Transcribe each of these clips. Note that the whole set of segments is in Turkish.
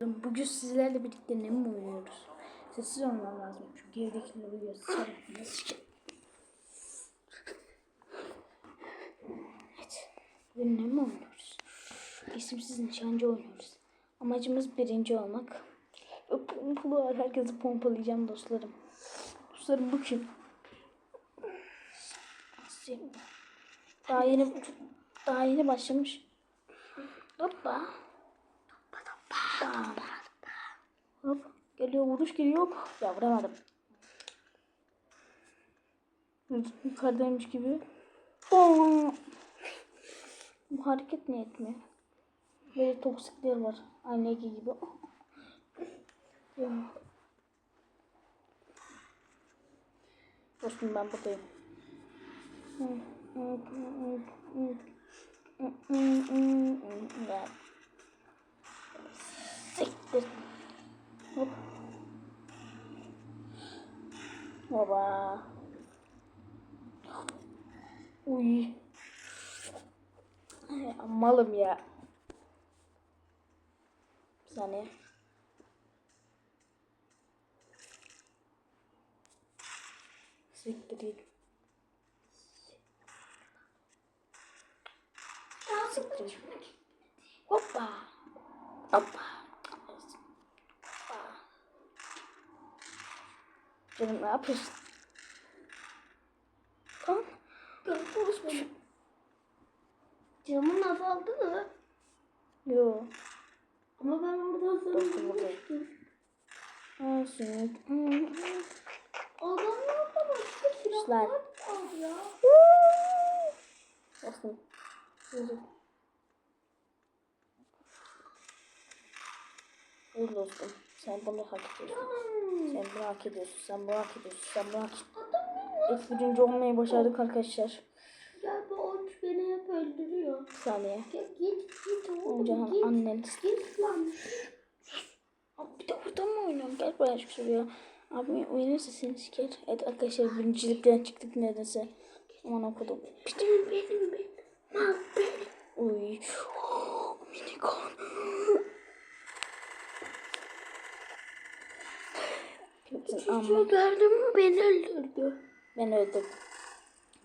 Bugün sizlerle birlikte ne mi oynuyoruz? Sessiz olmam lazım çünkü evdekileri uyuyoruz. Nasıl Evet. Bugün ne mi oynuyoruz? İsimsiz nişancı oynuyoruz. Amacımız birinci olmak. Pompalı var. Herkesi pompalayacağım dostlarım. Dostlarım bu kim? Daha yeni daha yeni başlamış. Hoppa. Hop. Geliyor vuruş geliyor. Ya vuramadım. Yukarıdaymış gibi. Bam. Bu hareket ne etmiyor? Böyle toksikler var. Aynı Ege gibi. Dostum ben buradayım. Ya. Baba. Uy. Ay, malım ya. Bir saniye. Siktir. Siktir. Hoppa. Hoppa. Canım ne yapıyorsun? Tamam. Görüşürüz benim. Camın azaldı mı? Yo. Ama ben buradan buradayım. Ha, sünnet. Adamlarda başka Kuşlar. silahlar var ya. Yürü. Yürü dostum. Sen bunu hak ediyorsun. Sen bunu hak ediyorsun. Sen bunu hak ediyorsun. Sen bunu hak ediyorsun. İlk birinci olmayı başardık arkadaşlar. Ya bu oç beni hep öldürüyor. Bir saniye. Git git git oğlum Önce git. annen. Git lan. Abi bir de orada mı oynuyorum? Gel buraya şuraya. Abi oynarsa seni siker. Evet arkadaşlar birincilikten çıktık neredeyse. Aman okudum. Benim benim benim. Lan benim. Uy. Minigun. Kimsin Çocuğu gördün mü beni öldürdü. Ben öldüm.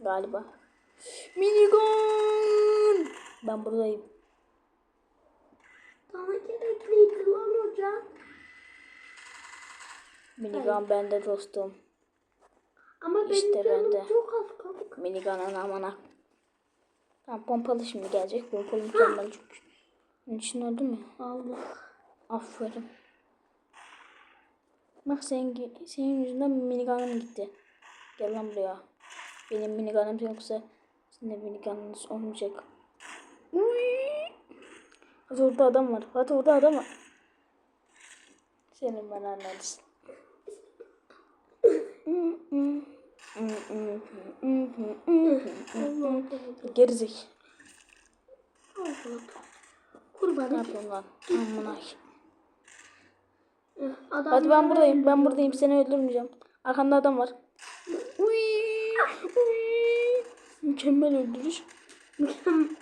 Galiba. Minigun. Ben buradayım. Sana gerekliydi lan hocam. Minigun bende dostum. Ama benim İşte canım bende. çok az kaldı. Minigun anamana. Tamam pompalı şimdi gelecek. Pompalı mükemmel çünkü. Bunun için öldü mü? Allah. Aferin. Bak senin, senin yüzünden minigunum gitti. Gel lan buraya. Benim minigunum yoksa sizin de minigununuz olmayacak. Uy. Hadi orada adam var. Hadi orada adam var. Senin ben anlarız. Gerizek. Allah. Kurban Ne yapıyorsun lan? Amına. Adam Hadi ben buradayım. Ben buradayım. Seni öldürmeyeceğim. Arkamda adam var. Uy, uy. Mükemmel öldürüş. Oğlum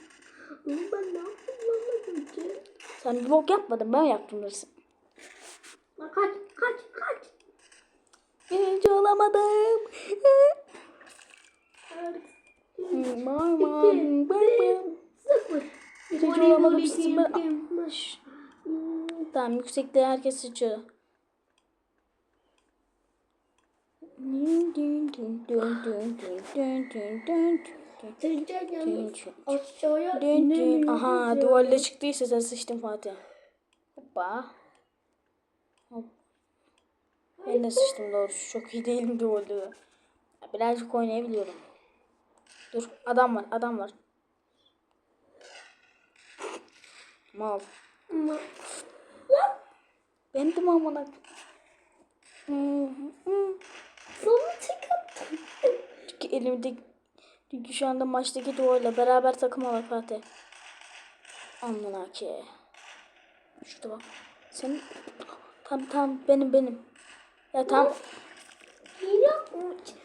ben ne yaptım lan az önce? Sen bir bok yapmadın. Ben yaptım dersin. Kaç kaç kaç. Birinci olamadım. Bam, bam. Sıfır. Birinci olamadım. Şş. Tamam yüksekliği herkes seçiyor. Aha duvarla çıktıysa sen sıçtın Fatih. Hoppa. Ben de sıçtım doğrusu. Çok iyi değilim duvarda. Birazcık oynayabiliyorum. Dur adam var adam var. Mal. Mal. Ama Bendim amına. Hı. Sonu çıkarttım. Çünkü elimde çünkü şu anda maçtaki duvarla beraber takım var Fatih. Amına ki. Şurada bak. Sen tam tam benim benim. Ya tam.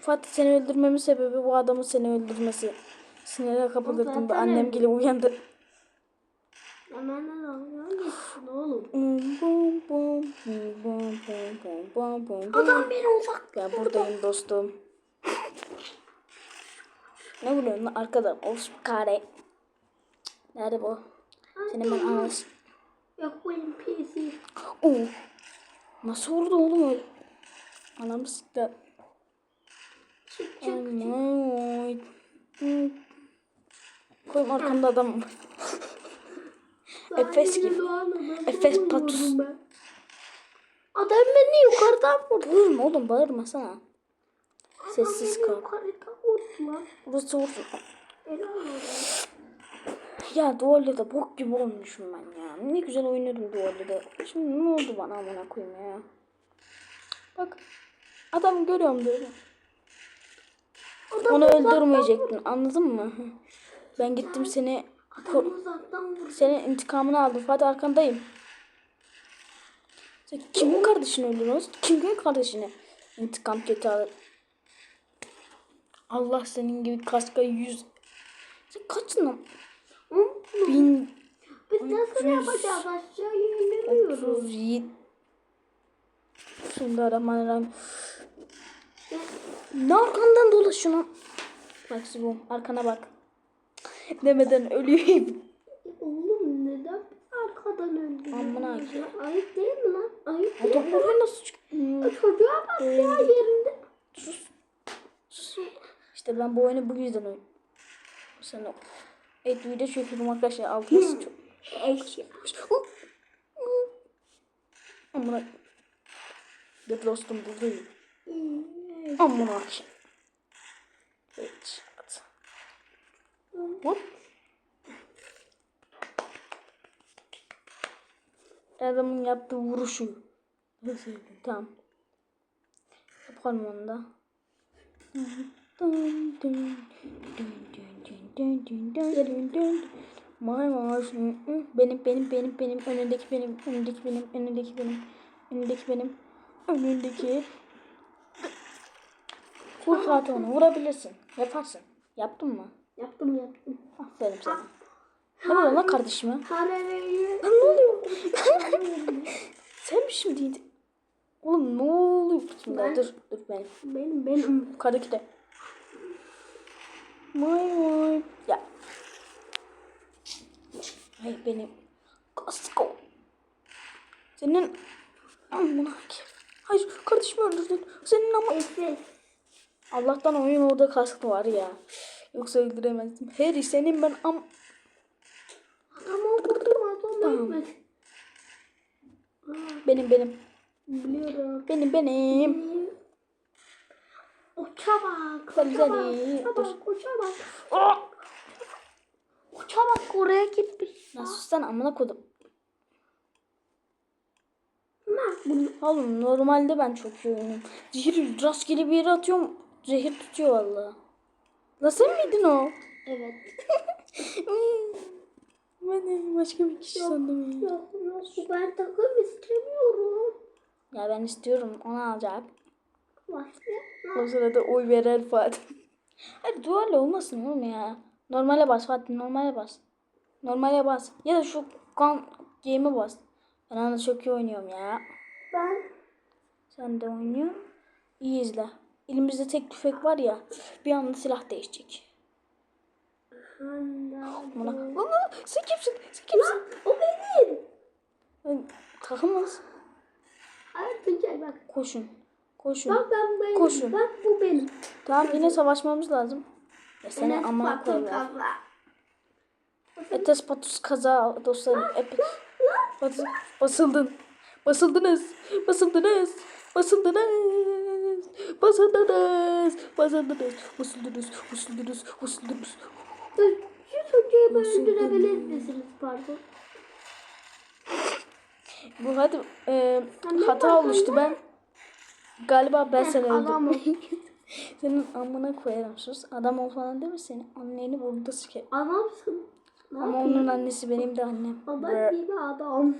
Fatih seni öldürmemin sebebi bu adamın seni öldürmesi. Sinire kapılırdım. Annem gibi uyandı. Bum bum bum bum. Adam beni uzak. Ya buradayım dostum. Ne vuruyorsun lan arkadan? Olsun kare. Nerede bu? Senin ben anasın. Yok bu NPC. Oo. Nasıl vurdu oğlum öyle? Anam sıktı. Çık çık. Hı. Koyayım arkamda adam. Efes gibi. Efes patus. Adam beni yukarıdan vurdu. Bağırma oğlum bağırma sana. Sessiz kal. vurdu. Burası olsun. Ya da bok gibi olmuşum ben ya. Ne güzel oynuyordum da. Şimdi ne oldu bana amına koyayım ya. Bak. Adam görüyorum böyle. Onu öldürmeyecektin anladın mı? Ben gittim seni senin intikamını aldım. Fatih arkandayım. Sen kimin kardeşini öldürüyorsun? Kimin kardeşini? İntikam kötü alır. Allah senin gibi kaska yüz. Sen kaçsın lan? Bin Biz nasıl yapacağız? Aşağıya inemiyoruz. otuz yedi. Bismillahirrahmanirrahim. Ne arkandan dolaşıyor lan? Bak Sibom arkana bak. Demeden ölüyüm. Oğlum neden arkadan öldü? Amına Ayıp değil mi lan? Ayıp değil Adam mi? oraya nasıl çıktı? Çocuğa bak ya yerinde. Sus. Sus. İşte ben bu oyunu bu yüzden oynuyorum. Sen o. Evet video çekiyorum arkadaşlar. Altınız çok. Eşya. Amına. Bir dostum buradayım. Amına. Evet. Hop. Adamın yaptığı vuruşu. Nasıl? Tamam. Yapalım onu da. May var. Benim benim benim benim önündeki benim önündeki benim önündeki benim önündeki benim önündeki Vur Fatih onu vurabilirsin. Yaparsın. Yaptın mı? Yaptım yaptım. Aferin sana. Ne oluyor lan kardeşime? Lan ne oluyor? Sen mi şimdi? Oğlum ne oluyor? Bismillah Ben- dur dur ben. Benim benim. Yukarıdaki de. Vay vay. Ya. Hayır benim. Kasko. Senin amına ki. Hayır kardeşimi öldürdün. Senin ama. Allah'tan oyun orada kaskı var ya. Yoksa öldüremezdim. Harry senin ben am... Ama vurdum adam Tamam. ölmedi. Benim benim. Biliyorum. Benim benim. Uça bak. Sen Uça bak. bak. Uça bak. Ah! Uça bak oraya gitmiş. Nasıl sen amına kodum. Oğlum normalde ben çok iyi oynuyorum. Zehir rastgele bir yere atıyorum. Zehir tutuyor valla. La sen miydin o? Evet. ben başka bir kişi sandım. ya. Yok yok ben takım istemiyorum. Ya ben istiyorum onu alacak. Başla. O sırada oy verer Fatih. Hadi duvarla olmasın oğlum ya. Normale bas Fatih normale bas. Normale bas. Ya da şu kan game'e bas. Ben anda çok iyi oynuyorum ya. Ben Sen de oynuyor. İyi izle. Elimizde tek tüfek var ya. Bir anda silah değişecek. Buna. Aa, sen kimsin? Sen kimsin? O benim. Ay, Takımız. Hayır Tuncay bak. Koşun. Koşun. Bak ben benim. Koşun. Bak bu benim. Tamam yine savaşmamız lazım. Ya seni koyarlar. kaza. Etes patus kaza dostlarım. Ep Bas- basıldın. Basıldınız. Basıldınız. Basıldınız. Basıldınız. Basıldınız. Basıldınız. Basıldınız. Dur, Şu çocuğu Nasıl öldürebilir misiniz pardon? Bu hadi e, Anne hata bak, oluştu anne. ben. Galiba ben seni adam ol. öldürdüm. Senin amına koyarım sus. Adam ol falan deme seni. Anneni burada sike. Adamsın. Ne Ama yapayım? onun annesi benim de annem. Brr. gibi adam.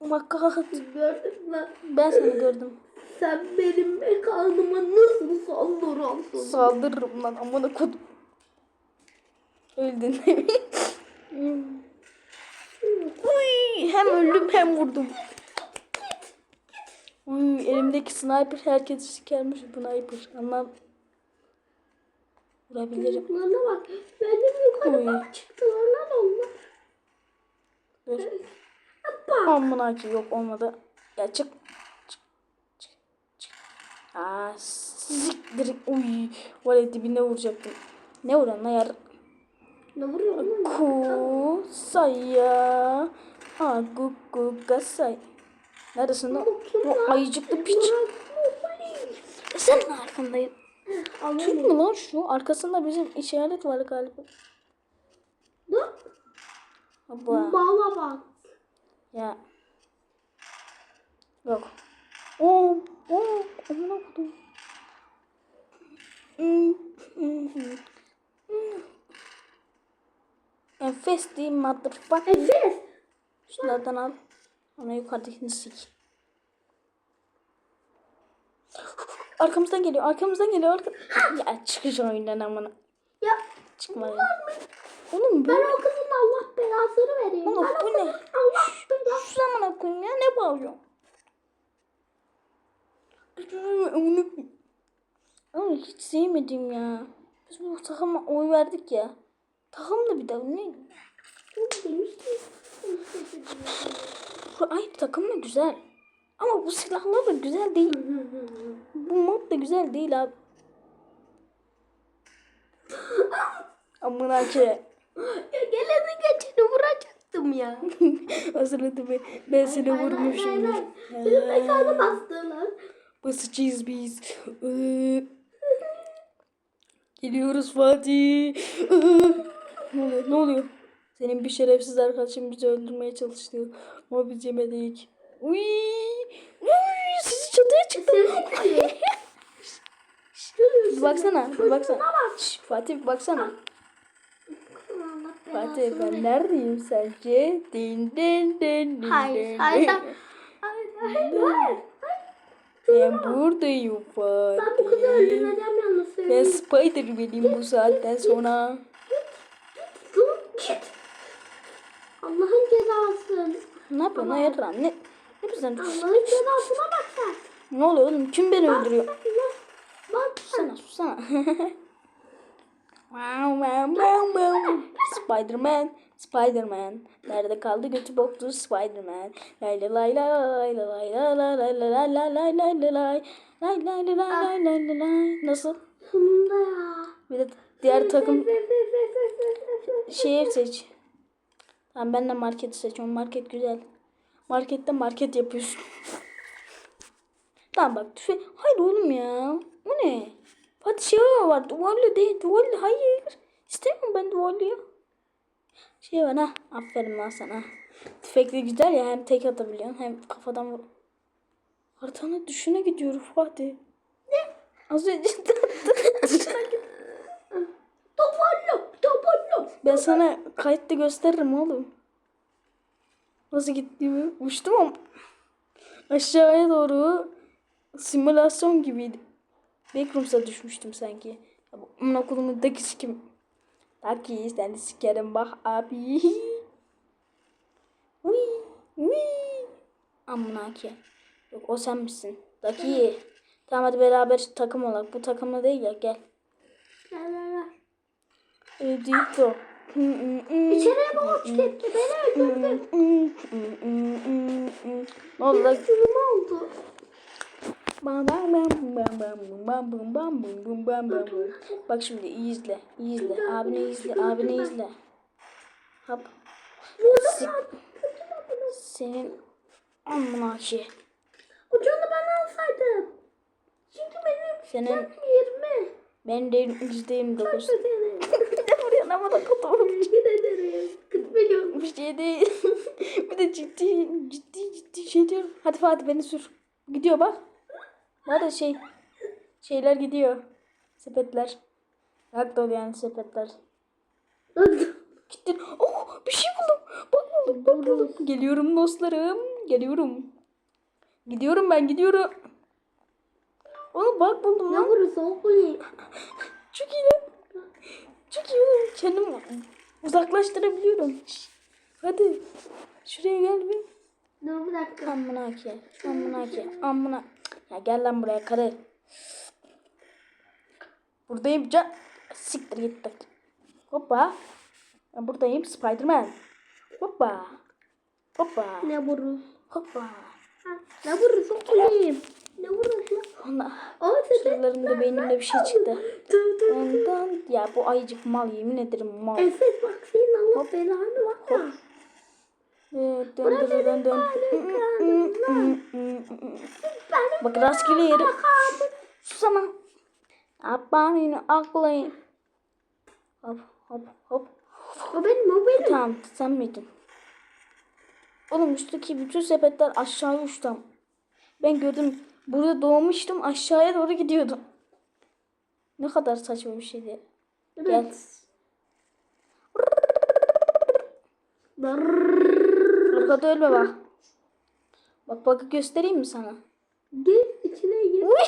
Bak kalk. Gördün mü? Ben seni gördüm. Sen benim mekanıma nasıl saldırıyorsun? Saldırırım lan amına kodum. Öldün. Hmm. hem öldüm hem vurdum. Uy, elimdeki sniper herkesi sikermiş sniper. Ama vurabilirim. Bana bak. Benim yukarıma Oy. çıktılar lan onlar. Dur. Amına ki yok olmadı. Ya çık. Çık. Çık. Çık. Aa siktir. Uy. Var ya dibine vuracaktım. Ne vuran lan yar? Ne vuruyor lan? Ku saya. Aku ku gasay. Neredesin lan? Bu ayıcıklı piç. Mobile. Sen ne arkandayım? Türk mü lan şu? Arkasında bizim işaret var galiba. Dur. Baba. Bala bak. Ya. Yok. Oo, oo, amına kodum. Enfes değil motherfucker. Efes. Şunlardan al. Ona yukarıdakini sik. Arkamızdan geliyor, arkamızdan geliyor. Arka... ya çıkacağım oyundan amına. Ya Çıkma. Oğlum ben o kızın Allah belasını vereyim. oğlum bu ne? Allah Şu zamana koyayım ya ne bağırıyorsun? Onu... Ama hiç sevmedim ya. Biz bu takıma oy verdik ya. Takım da bir daha ne? Aynı takım da güzel. Ama bu silahlar da güzel değil. Bu mod da güzel değil abi. Amına ki. Ya geleni geçeni vuracaktım ya. Hazırladı be. Ben seni Hayır, vurmuşumdur. hayır, hayır. Benim mekanı bastılar. Basacağız biz. Ee, Geliyoruz Fatih. Ee, ne oluyor? Ne oluyor? Senin bir şerefsiz arkadaşın bizi öldürmeye çalıştı. Ama biz yemedik. Uy! Uy! Sizi çatıya çıktı. Seni diyor. Bir baksana. Baksana. Şş, Fatih baksana. Allah Fatih ben neredeyim sence? Din din din din Hayır, din, hayır, din. hayır, hayır, hayır. Ben buradayım Ben bu kızı Fatih. öldüreceğim yalnız Ben söyleyeyim. Spider-Man'im bu saatten sonra. Allah'ın cezası. Ne yapıyorsun lan yarram? Ne? Ne bizden? Allah'ın cezasına bak sen. Ne oluyor oğlum? Kim beni öldürüyor? Bak, Bak sen. Sussana sussana. wow, wow, wow, wow. Spider-Man. Spider-Man. Nerede kaldı götü boktu Spider-Man. Lay lay lay lay lay lay lay lay lay lay lay lay lay lay lay. Lay lay lay lay lay lay lay lay. Nasıl? Sonunda ya. Bir de diğer takım şehir seç. Tamam ben de marketi seçiyorum. Market güzel. Markette market yapıyorsun. tamam bak tüfe. Hayır oğlum ya. Bu ne? Fatih şey var. Duvarlı değil. Duvarlı. Hayır. İstemiyorum ben duvarlıyı. Şey var ha. Aferin lan sana. Tüfekli güzel ya. Hem tek atabiliyorsun hem kafadan vur. Haritanın düşüne gidiyorum Fatih. Ne? Az önce Toparla, toparla. Ben sana kayıtta gösteririm oğlum. Nasıl gittiğimi. Uçtum ama aşağıya doğru simülasyon gibiydi. Backrooms'a düşmüştüm sanki. Ya bu Amına Daki seni sikerim bak abi. Uy, uy. Amına ki. Yok o sen misin? Daki. Tamam hadi beraber takım olak. Bu takımla değil ya gel. Gel, gel, gel. Edito. İçeriye hoş gitti? Beni öldürdü. Ne oldu? Zulüm oldu. Bam bam bam bam bam bam bam bam bam bam. Bak şimdi iyi izle. iyi izle. Abine izle. Abine izle. Hop. Sik- Senin amına ki. Ucunu ben alsaydım. Çünkü benim Senin 20. ben de yüzde yirmi dokuz. Bir de buraya kutum. Giderim. 40 milyon. Bir şey değil. bir de ciddi ciddi ciddi şey diyorum. Hadi Fatih beni sür. Gidiyor bak. Hadi şey. Şeyler gidiyor. Sepetler. Hak dolu yani sepetler. Gittin. Oh bir şey buldum. Bak buldum bak buldum. Geliyorum dostlarım. Geliyorum. Gidiyorum ben gidiyorum. Oğlum bak buldum Ne lan. vurursa o koyayım. Çok iyi lan. Çok iyi oğlum. Kendimi uzaklaştırabiliyorum. Hadi. Şuraya gel bir. Dur bir dakika. Amına ki. Amına ki. Amına. Ya gel lan buraya karı. Buradayım can. Siktir git bak. Hoppa. Ben buradayım Spiderman. Hoppa. Hoppa. Ne vurur? Hoppa. Ha, Ne vurur? Sokuleyim. Ne vurur sen Şuralarımda beynimde bir şey çıktı. Ondan ya bu ayıcık mal yemin ederim mal. Efe bak senin Allah belanı var ya. Dön dön dön dön. benim Bak rastgele yere. Sus ama. Apanın aklın. Hop hop hop. O benim o benim. Tamam sen miydin? Oğlum üstteki bütün sepetler aşağıya uçtu. Ben gördüm. Burada doğmuştum aşağıya doğru gidiyordum. Ne kadar saçma bir şeydi. Gel. Arkada ölme bak. Bak bak göstereyim mi sana? Gir içine gir. Uy!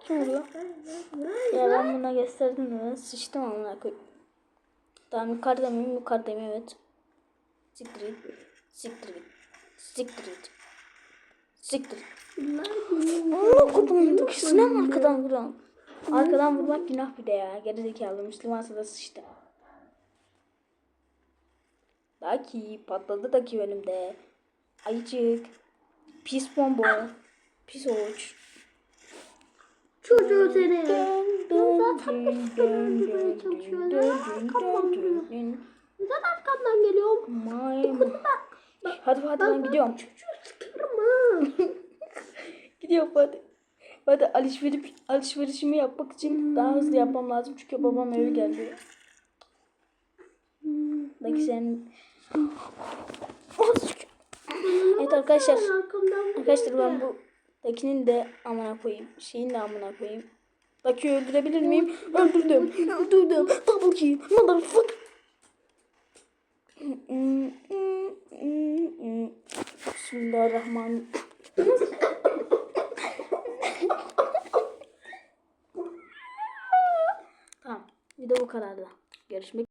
Kim oluyor? Ya ben buna gösterdim ben sıçtım amına koyayım. Tamam yukarıda mıyım? Yukarıdayım evet. Siktir git. Siktir git. Siktir git. Siktir. Amına kodumun ikisine mi arkadan vuran? Arkadan vurmak günah bir de ya. Gerizekalı Müslümansa da sıçtı. Daki patladı daki önümde. Ayıcık. Pis bomba. Pis oğuç. Çocuğu seni. Zaten hep dön öldürmeye çalışıyor. arkamdan dön. Neden arkamdan geliyorum? Maymun. Hadi hadi ben gidiyorum. Çocuğu sıkarım ha. Gidiyorum hadi. Hadi alışveriş, alışverişimi yapmak için daha hızlı yapmam lazım. Çünkü babam eve geldi. Belki sen... Evet arkadaşlar. Arkadaşlar ben bu Daki'nin de amına koyayım. Şeyin de amına koyayım. Daki'yi öldürebilir miyim? Öldürdüm. Öldürdüm. Double kill. Motherfucker. Bismillahirrahmanirrahim. tamam. Bir de bu kadardı. Görüşmek